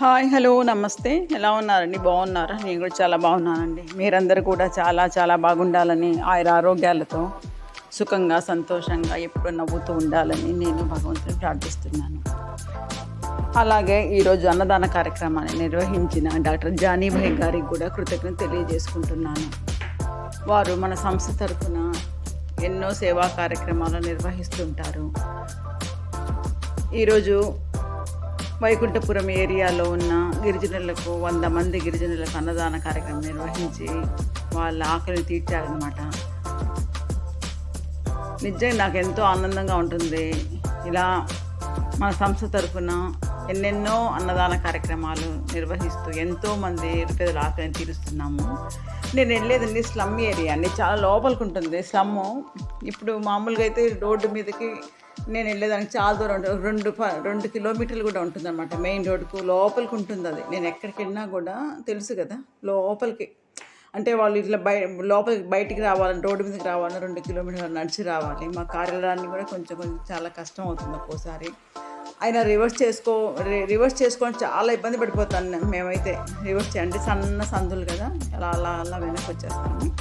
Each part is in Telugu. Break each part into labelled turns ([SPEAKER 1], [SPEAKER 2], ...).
[SPEAKER 1] హాయ్ హలో నమస్తే. ఎలా ఉన్నారండి? బాగున్నారా? నేను కూడా చాలా బాగున్నానండి. మీరందరూ కూడా చాలా చాలా బాగుండాలని ఆయన ఆరోగ్యాలతో సుఖంగా సంతోషంగా ఎప్పుడు నవ్వుతూ ఉండాలని నేను భగవంతుని ప్రార్థిస్తున్నాను. అలాగే ఈరోజు అన్నదాన కార్యక్రమాన్ని నిర్వహించిన డాక్టర్ జానీభాయ్ గారికి కూడా కృతజ్ఞత తెలియజేసుకుంటున్నాను. వారు మన సంస్థ తరఫున ఎన్నో సేవా కార్యక్రమాలు నిర్వహిస్తుంటారు. ఈరోజు వైకుంఠపురం ఏరియాలో ఉన్న గిరిజనులకు వంద మంది గిరిజనులకు అన్నదాన కార్యక్రమం నిర్వహించి వాళ్ళ ఆకలిని తీర్చారనమాట నిజంగా నాకు ఎంతో ఆనందంగా ఉంటుంది. ఇలా మన సంస్థ తరఫున ఎన్నెన్నో అన్నదాన కార్యక్రమాలు నిర్వహిస్తూ ఎంతోమంది పేదల ఆకలిని తీరుస్తున్నాము. నేను వెళ్ళేదండి స్లమ్ ఏరియా అండి. చాలా లోపలికి ఉంటుంది. స్లమ్ ఇప్పుడు మామూలుగా అయితే రోడ్డు మీదకి నేను వెళ్ళేదానికి చాలా దూరం ఉంటుంది రెండు ప- రెండు కిలోమీటర్లు కూడా ఉంటుంది అనమాట మెయిన్ రోడ్కు లోపలికి ఉంటుంది అది నేను ఎక్కడికి వెళ్ళినా కూడా తెలుసు కదా లోపలికి. అంటే వాళ్ళు ఇట్లా బయ లోపలికి బయటికి రావాలని రోడ్డు మీదకి రావాలని రెండు కిలోమీటర్లు నడిచి రావాలి. మా కార్యాలయాన్ని కూడా కొంచెం కొంచెం చాలా కష్టం అవుతుంది ఒక్కోసారి. అయినా రివర్స్ చేసుకో రివర్స్ చేసుకొని చాలా ఇబ్బంది పడిపోతాను మేమైతే. రివర్స్ చేయండి. సన్న సందులు కదా అలా అలా అలా వెనక్కి వచ్చేస్తాను.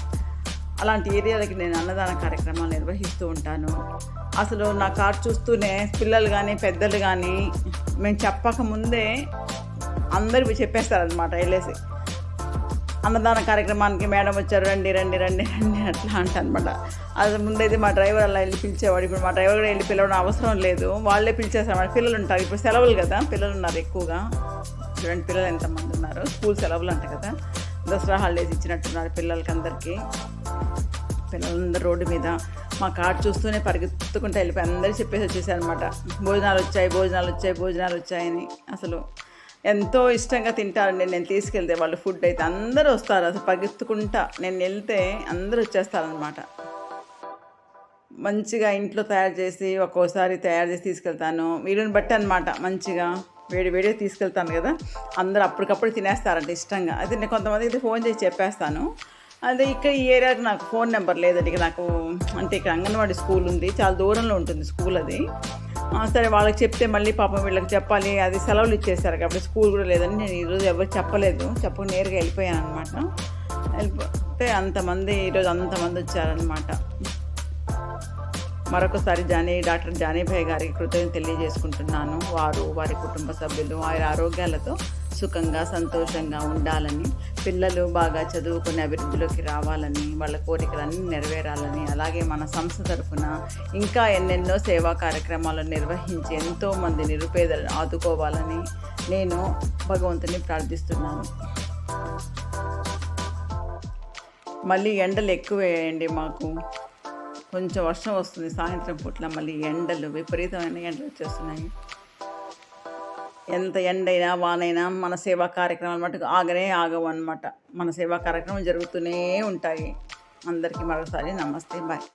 [SPEAKER 1] అలాంటి ఏరియాలకి నేను అన్నదాన కార్యక్రమాలు నిర్వహిస్తూ ఉంటాను. అసలు నా కార్ చూస్తూనే పిల్లలు కానీ పెద్దలు కానీ మేము చెప్పక ముందే అందరు చెప్పేస్తారనమాట వెళ్ళేసి. అన్నదాన కార్యక్రమానికి మేడం వచ్చారు రండి రండి రండి రండి అట్లా అంటనమాట అది ముందైతే మా డ్రైవర్ అలా వెళ్ళి పిలిచేవాడు. ఇప్పుడు మా డ్రైవర్ కూడా వెళ్ళి పిలవడం అవసరం లేదు. వాళ్ళే పిలిచేస్తారు పిల్లలు ఉంటారు. ఇప్పుడు సెలవులు కదా పిల్లలు ఉన్నారు ఎక్కువగా. చూడండి పిల్లలు ఎంతమంది ఉన్నారు? స్కూల్ సెలవులు అంట కదా. దసరా హాలిడేస్ ఇచ్చినట్టున్నారు పిల్లలకి అందరికీ పిల్లలందరూ రోడ్డు మీద మా కార్డ్ చూస్తూనే పరిగెత్తుకుంటూ వెళ్ళిపోయి అందరూ చెప్పేసి వచ్చేసారు అనమాట భోజనాలు వచ్చాయి భోజనాలు వచ్చాయి భోజనాలు వచ్చాయని. అసలు ఎంతో ఇష్టంగా తింటారండి. నేను తీసుకెళ్తే వాళ్ళు ఫుడ్ అయితే అందరూ వస్తారు. అసలు పరిగెత్తుకుంటా నేను వెళ్తే అందరూ వచ్చేస్తారనమాట మంచిగా ఇంట్లో తయారు చేసి ఒక్కోసారి తయారు చేసి తీసుకెళ్తాను. వీళ్ళని బట్టి అనమాట మంచిగా వేడి వేడిగా తీసుకెళ్తాను కదా. అందరూ అప్పటికప్పుడు తినేస్తారంట ఇష్టంగా. అయితే నేను కొంతమంది అయితే ఫోన్ చేసి చెప్పేస్తాను. అదే ఇక్కడ ఈ ఏరియాకి నాకు ఫోన్ నెంబర్ లేదండి. ఇక నాకు అంటే ఇక్కడ అంగన్వాడీ స్కూల్ ఉంది. చాలా దూరంలో ఉంటుంది స్కూల్ అది. సరే వాళ్ళకి చెప్తే మళ్ళీ పాపం వీళ్ళకి చెప్పాలి. అది సెలవులు ఇచ్చేసారు కాబట్టి స్కూల్ కూడా లేదని నేను ఈరోజు ఎవరు చెప్పలేదు. చెప్పక నేరుగా వెళ్ళిపోయాను అనమాట వెళ్ళిపోతే అంతమంది ఈరోజు అంతమంది వచ్చారనమాట మరొకసారి జానీ డాక్టర్ జానీభాయ్ గారికి కృతజ్ఞత తెలియజేసుకుంటున్నాను. వారు వారి కుటుంబ సభ్యులు వారి ఆరోగ్యాలతో సుఖంగా సంతోషంగా ఉండాలని పిల్లలు బాగా చదువుకుని అభివృద్ధిలోకి రావాలని వాళ్ళ కోరికలన్నీ నెరవేరాలని అలాగే మన సంస్థ తరఫున ఇంకా ఎన్నెన్నో సేవా కార్యక్రమాలు నిర్వహించి ఎంతోమంది నిరుపేదలను ఆదుకోవాలని నేను భగవంతుని ప్రార్థిస్తున్నాను. మళ్ళీ ఎండలు ఎక్కువ వేయండి మాకు. కొంచెం వర్షం వస్తుంది సాయంత్రం పూట్ల మళ్ళీ ఎండలు విపరీతమైన ఎండలు వచ్చేస్తున్నాయి. ఎంత ఎండైనా వానైనా మన సేవా కార్యక్రమాలు మటుకు ఆగనే ఆగవు అనమాట మన సేవా కార్యక్రమం జరుగుతూనే ఉంటాయి. అందరికీ మరోసారి నమస్తే బాయ్.